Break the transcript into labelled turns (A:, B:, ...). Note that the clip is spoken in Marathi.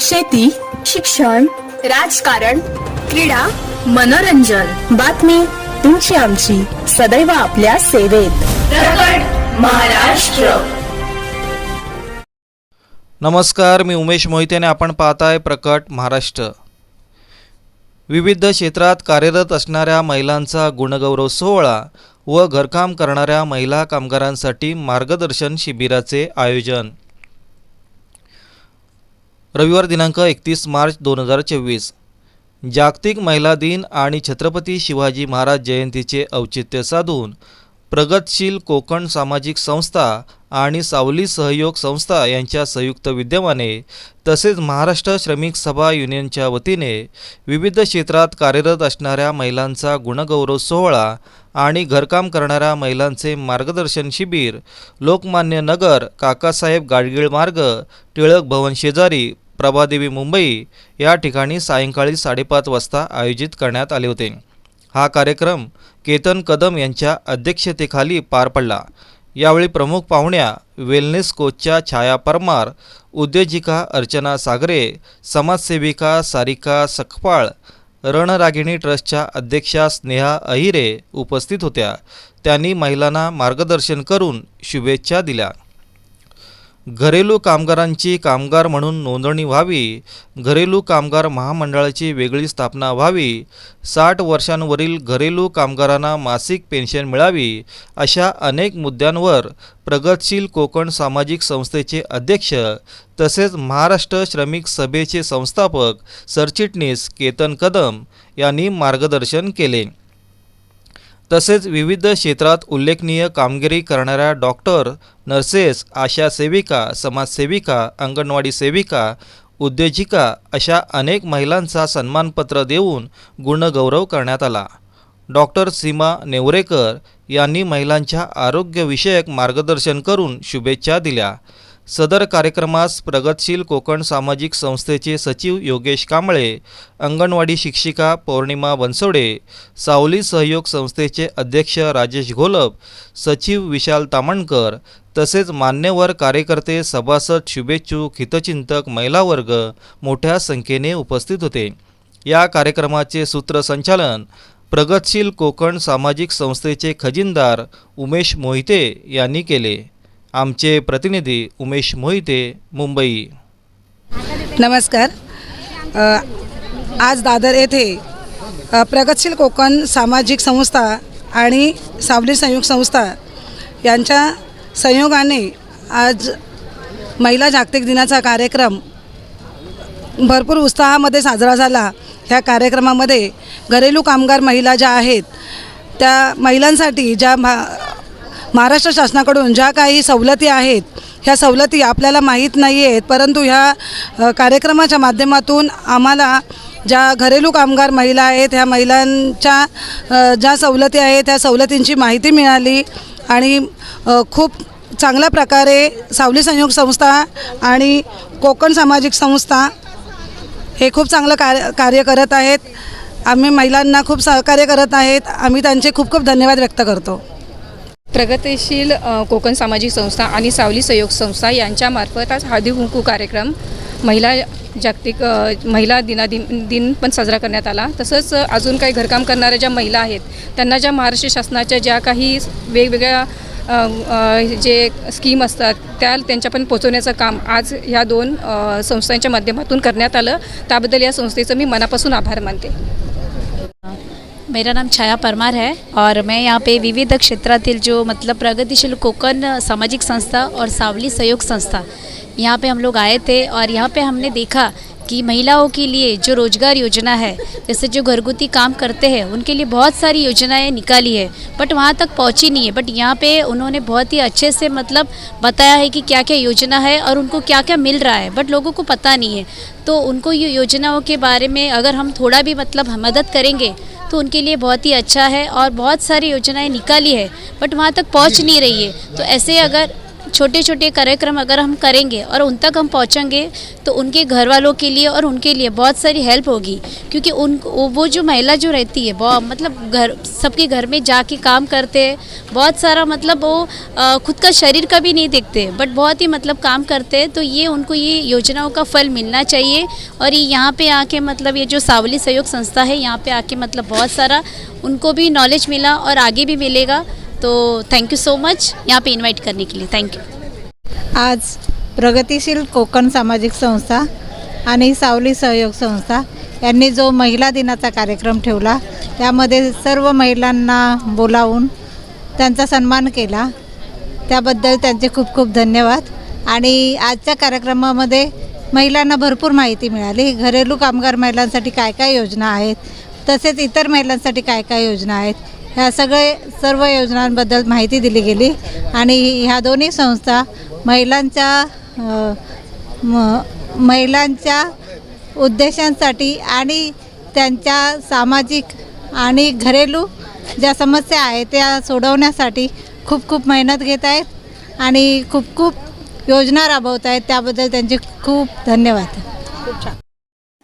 A: शेती शिक्षण राजकारण क्रीडा मनोरंजन. बातमी तुमची आमची. सदैव आपल्या सेवेत. प्रकट महाराष्ट्र.
B: नमस्कार मी उमेश मोहिते आणि आपण पाहताय प्रकट महाराष्ट्र. विविध क्षेत्रात कार्यरत असणाऱ्या महिलांचा गुणगौरव सोहळा व घरकाम करणाऱ्या महिला कामगारांसाठी मार्गदर्शन शिबिराचे आयोजन. रविवार दिनांक एकतीस मार्च दोन हजार चोवीस. जागतिक महिला दिन आणि छत्रपती शिवाजी महाराज जयंतीचे औचित्य साधून प्रगतशील कोकण सामाजिक संस्था आणि सावली सहयोग संस्था यांच्या संयुक्त विद्यमाने तसेच महाराष्ट्र श्रमिक सभा युनियनच्या वतीने विविध क्षेत्रात कार्यरत असणाऱ्या महिलांचा गुणगौरव सोहळा आणि घरकाम करणाऱ्या महिलांचे मार्गदर्शन शिबिर लोकमान्य नगर काकासाहेब गाडगीळ मार्ग टिळक भवन शेजारी प्रभादेवी मुंबई या ठिकाणी सायंकाळी साडेपाच वाजता आयोजित करण्यात आले होते. हा कार्यक्रम केतन कदम यांच्या अध्यक्षतेखाली पार पडला. यावेळी प्रमुख पाहुण्या वेलनेस कोचच्या छाया परमार उद्योजिका अर्चना सागरे समाजसेविका सारिका सखपाळ रणरागिणी ट्रस्टच्या अध्यक्षा स्नेहा अहिरे उपस्थित होत्या. त्यांनी महिलांना मार्गदर्शन करून शुभेच्छा दिल्या. घरेलू कामगारांची कामगार म्हणून नोंदणी व्हावी घरेलू कामगार महामंडळाची वेगळी स्थापना व्हावी साठ वर्षांवरील घरेलू कामगारांना मासिक पेन्शन मिळावी अशा अनेक मुद्द्यांवर प्रगतशील कोकण सामाजिक संस्थेचे अध्यक्ष तसेच महाराष्ट्र श्रमिक सभेचे संस्थापक सरचिटणीस केतन कदम यांनी मार्गदर्शन केले. तसेच विविध क्षेत्रात उल्लेखनीय कामगिरी करणाऱ्या डॉक्टर नर्सेस आशा सेविका समाजसेविका अंगणवाडी सेविका उद्योजिका अशा अनेक महिलांचा सन्मानपत्र देऊन गुणगौरव करण्यात आला. डॉक्टर सीमा नेवरेकर यांनी महिलांच्या आरोग्यविषयक मार्गदर्शन करून शुभेच्छा दिल्या. सदर कार्यक्रमास प्रगतशील कोकण सामाजिक संस्थेचे सचिव योगेश कांबळे अंगणवाडी शिक्षिका पौर्णिमा बनसोडे सावली सहयोग संस्थेचे अध्यक्ष राजेश घोलप सचिव विशाल तामणकर तसेच मान्यवर कार्यकर्ते सभासद शुभेच्छू हितचिंतक महिला वर्ग मोठ्या संख्येने उपस्थित होते. या कार्यक्रमाचे सूत्रसंचालन प्रगतशील कोकण सामाजिक संस्थेचे खजिनदार उमेश मोहिते यांनी केले. आमचे प्रतिनिधी उमेश मोहिते मुंबई.
C: नमस्कार. आज दादर येथे प्रगतशील कोकण सामाजिक संस्था आणि सावली संयुक्त संस्था यांच्या संयोगाने आज महिला जागतिक दिनाचा कार्यक्रम भरपूर उत्साहामध्ये साजरा झाला. ह्या कार्यक्रमामध्ये घरेलू कामगार महिला ज्या आहेत त्या महिलांसाठी ज्या भा महाराष्ट्र शासनाकडून ज्या काही सवलती आहेत ह्या सवलती आपल्याला माहीत नाही आहेत परंतु ह्या कार्यक्रमाच्या माध्यमातून आम्हाला ज्या घरेलू कामगार महिला आहेत ह्या महिलांच्या ज्या सवलती आहेत त्या सवलतींची माहिती मिळाली आणि खूप चांगल्या प्रकारे सावली संयोग संस्था आणि कोकण सामाजिक संस्था हे खूप चांगलं कार्य कार्य करत आहेत. आम्ही महिलांना खूप सहकार्य करत आहेत. आम्ही त्यांचे खूप खूप धन्यवाद व्यक्त करतो.
D: प्रगतिशील कोकण सामाजिक संस्था आणि सावली सहयोग संस्था यांच्यामार्फत आज हळदी कुंकू कार्यक्रम महिला जागतिक महिला दिनादिन दिन पण साजरा करण्यात आला. तसंच अजून काही घरकाम करणाऱ्या ज्या महिला आहेत त्यांना ज्या महाराष्ट्र शासनाच्या ज्या काही वेगवेगळ्या जे स्कीम असतात त्या त्यांच्या पण पोचवण्याचं काम आज ह्या दोन संस्थांच्या माध्यमातून करण्यात आलं. त्याबद्दल या संस्थेचं मी मनापासून आभार मानते.
E: मेरा नाम छाया परमार है और मैं यहाँ पे विविध क्षेत्रातील जो मतलब प्रगतिशील कोकण सामाजिक संस्था और सावली सहयोग संस्था, यहाँ पे हम लोग आए थे और यहाँ पे हमने देखा कि महिलाओं के लिए जो रोज़गार योजना है, जैसे जो घरगुती काम करते हैं, उनके लिए बहुत सारी योजनाएँ निकाली है बट वहाँ तक पहुँची नहीं है। बट यहाँ पे उन्होंने बहुत ही अच्छे से मतलब बताया है कि क्या क्या योजना है और उनको क्या क्या मिल रहा है बट लोगों को पता नहीं है। तो उनको ये योजनाओं के बारे में अगर हम थोड़ा भी मतलब मदद करेंगे तो उनके लिए बहुत ही अच्छा है और बहुत सारी योजनाएं निकाली है बट वहाँ तक पहुँच नहीं रही है। तो ऐसे अगर छोटे छोटे कार्यक्रम अगर हम करेंगे और उन तक हम पहुँचेंगे तो उनके घर वालों के लिए और उनके लिए बहुत सारी हेल्प होगी। क्योंकि उन वो जो महिला जो रहती है बहुत मतलब घर सबके घर में जाके काम करते हैं। बहुत सारा मतलब वो अ, खुद का शरीर का भी नहीं देखते बट बहुत ही मतलब काम करते हैं। तो ये उनको ये योजनाओं का फल मिलना चाहिए। और ये यहाँ पे आके मतलब ये जो सावली सहयोग संस्था है यहाँ पे आके मतलब बहुत सारा उनको भी नॉलेज मिला और आगे भी मिलेगा। तो थैंक यू सो मच यहाँ पे इनवाइट करने के लिए. थैंक यू
F: आज प्रगतिशील कोकण सामाजिक संस्था आणि सावली सहयोग संस्था यांनी जो महिला दिनाचा कार्यक्रम ठेवला त्यामध्ये सर्व महिलांना बोलावून त्यांचा सन्मान केला. त्याबद्दल त्यांचे खूप खूप धन्यवाद. आणि आजच्या कार्यक्रमामध्ये महिलांना भरपूर माहिती मिळाली. घरेलू कामगार महिलांसाठी काय काय योजना आहेत? तसेच इतर महिलांसाठी काय काय योजना आहेत? ह्या सगळे सर्व योजनांबद्दल माहिती दिली गेली. आणि ह्या दोन्ही संस्था महिलांच्या म महिलांच्या उद्देशांसाठी आणि त्यांच्या सामाजिक आणि घरेलू ज्या समस्या आहेत त्या सोडवण्यासाठी खूप खूप मेहनत घेत आहेत आणि खूप खूप योजना राबवत आहेत. त्याबद्दल त्यांचे खूप धन्यवाद.